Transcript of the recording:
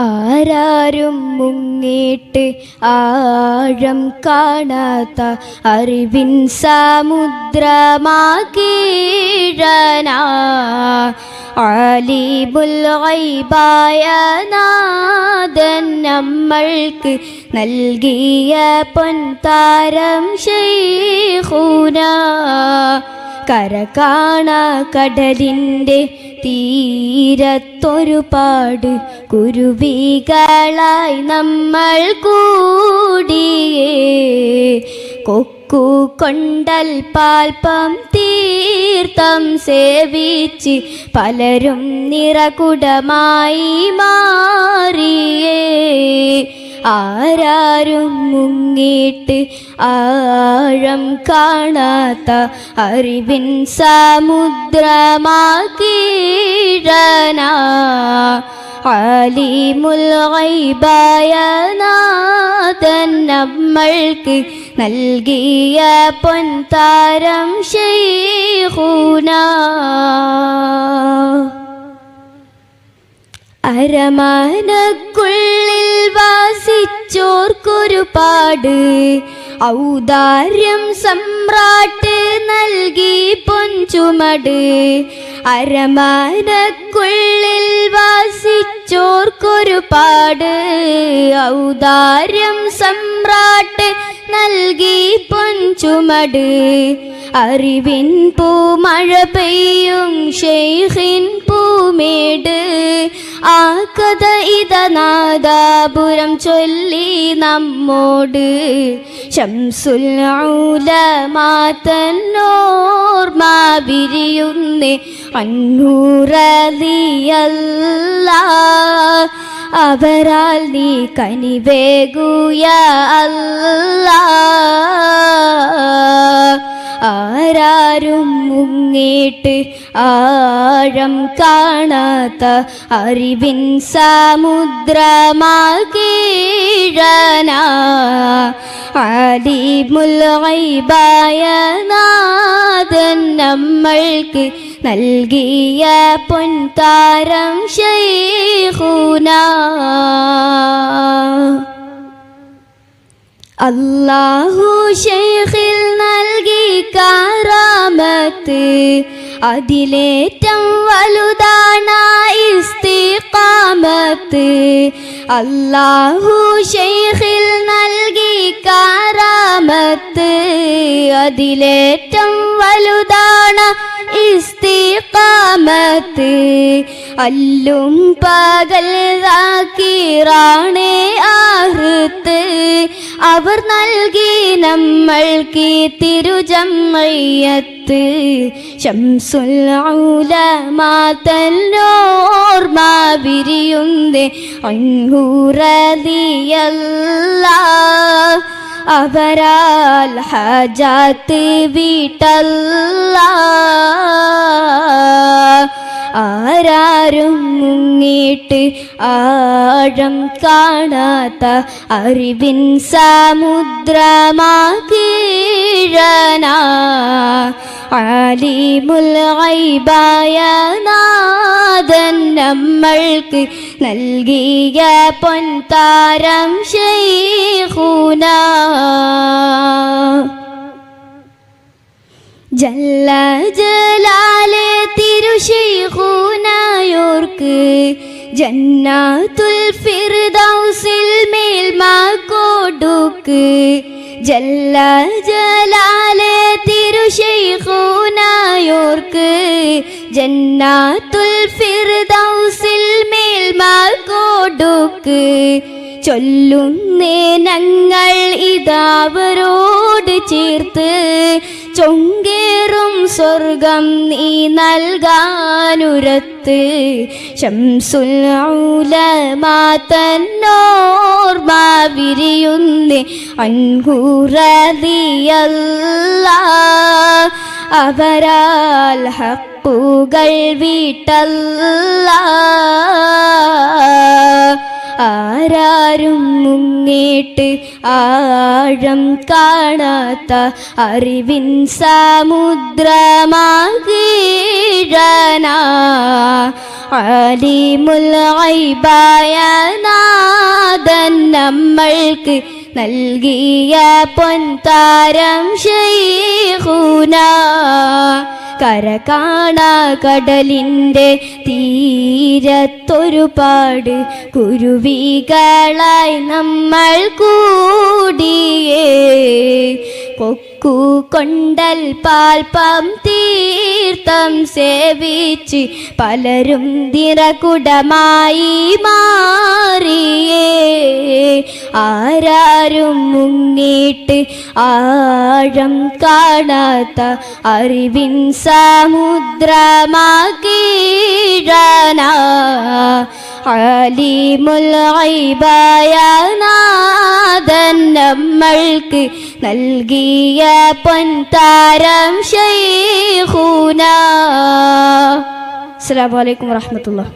ആരാരും മുങ്ങിട്ട് ആഴം കാണാത്ത അറിവിൻ സമുദ്രമാകീഴന. ആലിബുൽ നാഥൻ നമ്മൾക്ക് നൽകിയ പൊൻതാരം ശൈഖുന. കര കാണ കടലിന്റെ തീരത്തൊരുപാട് കുരുവികളായി നമ്മൾ കൂടിയേ. കൊക്കു കൊണ്ടൽ പാൽപ്പം തീർത്ഥം സേവിച്ച് പലരും നിറകുടമായി മാറിയേ. ആരാരും മുങ്ങിട്ട് ആഴം കാണാത്ത അറിവിൻ ഗൈബായ നാഥൻ നമ്മൾക്ക് നൽകിയ പൊൻതാരം ശൈഖുന. അരമാനക്കുള്ളിൽ വാസിച്ചോർക്കൊരുപാട് ഔദാര്യം സമ്രാട്ട് നൽകി പൊഞ്ചുമട്. അരമാനക്കുള്ളിൽ വാസിച്ചോർക്കൊരുപാട് ഔദാര്യം സമ്രാട്ട് നൽകി പൊഞ്ചുമട്. അറിവിൻ പൂമഴ പെയ്യും ഷെയ്ഖിൻ പൂമേട് ആ കഥ ഇതനാദാപുരം ചൊല്ലി നമ്മോട്. ശംസുൽ മാതന്നോർമ വിരിയുന്നേ. അന്നൂറലിയല്ല അവരാൽ നീ കനിവേകുയ അല്ലാ. ആരാരും മുങ്ങിട്ട് ആഴം കാണാത്ത അറിവിൻ സമുദ്രമാകീഴന. നാഥൻ നമ്മൾക്ക് നൽകിയ പൊൻതാരം ശൈഹുന അല്ലാഹു ശൈഖിൽ നൽകി കാറാമത്ത് അതിലേറ്റം വലുതാണ് ഇസ്തിഖാമത്ത്. അല്ലാഹു ഷെയ്ഖിൽ നൽകി കാരാമത്ത്. അതിലേറ്റം വലുതാണ് ഇസ്തിഖാമത്ത്. അല്ലും പകൽ റാണേ ആഹൃത്ത് അവർ നൽകി നമ്മൾക്ക് തിരുജമ്മയ്യത്ത് ശംസുല്ല മാതന്നോർമ വിരിയുന്നേ. അൻഹൂറലിയല്ല അവരാൽ ഹജാത്ത് വീട്ടല്ല ആരാരും മുങ്ങിട്ട് ആഴം കാണാത്ത അറിവിൻ സമുദ്രമാകീഴന. അലിമുൽ ഐബായ നാഥൻ നമ്മൾക്ക് നൽകിയ പൊൻതാരം ശൈഖുന. ജല്ല ജലാലേ തിരുശൈഖൂനായോർക്ക് ജന്നാത്തുൽ ഫിർദൗസിൽ മേൽമ കൊടുക്ക് ജല്ല ജലാലെ തിരുശൈഖൂനായോർക്ക് ജന്നാത്തുൽ ഫിർദൗസിൽ മേൽമ കൊടുക്ക് ചൊല്ലുന്നേ ഞങ്ങൾ ഇതാവരോട് ചേർത്ത്. ചൊങ്കേറും സ്വർഗം നീ നൽകാനുരത്ത്. ശംസുൽ മാതന്നോർമ വിരിയുന്നേ. അൻകൂറതിയല്ല അവരാൽ ഹക്കുകൾ വീട്ടല്ല ആരാരും മുങ്ങിട്ട് ആഴം കാണാത്ത അറിവിൻ സമുദ്രമാകീഴന. അലിമുൽ ഐബായ നാദൻ നമ്മൾക്ക് നൽകിയ പൊൻതാരം ഷൈഖുന കര കാണ കടലിന്റെ തീരത്തൊരുപാട് കുരുവികളായി നമ്മൾ കൂടിയേ. കൊക്കു കൊണ്ടൽ പാൽപ്പം തീർത്ഥം സേവിച്ച് പലരും ദിറകുടമായി മാറിയേ. ആരാരും മുങ്ങിട്ട് ആഴം കാണാത്ത അറിവിൻ സമുദ്രമാകീഴന. അലിമുൽ ഐബായ നാദൻ നമ്മൾക്ക് നൽകിയ പൊൻതാരം ഷൈഖുന അസ്സലാമു അലൈക്കും വറഹ്മത്തുള്ളാഹി.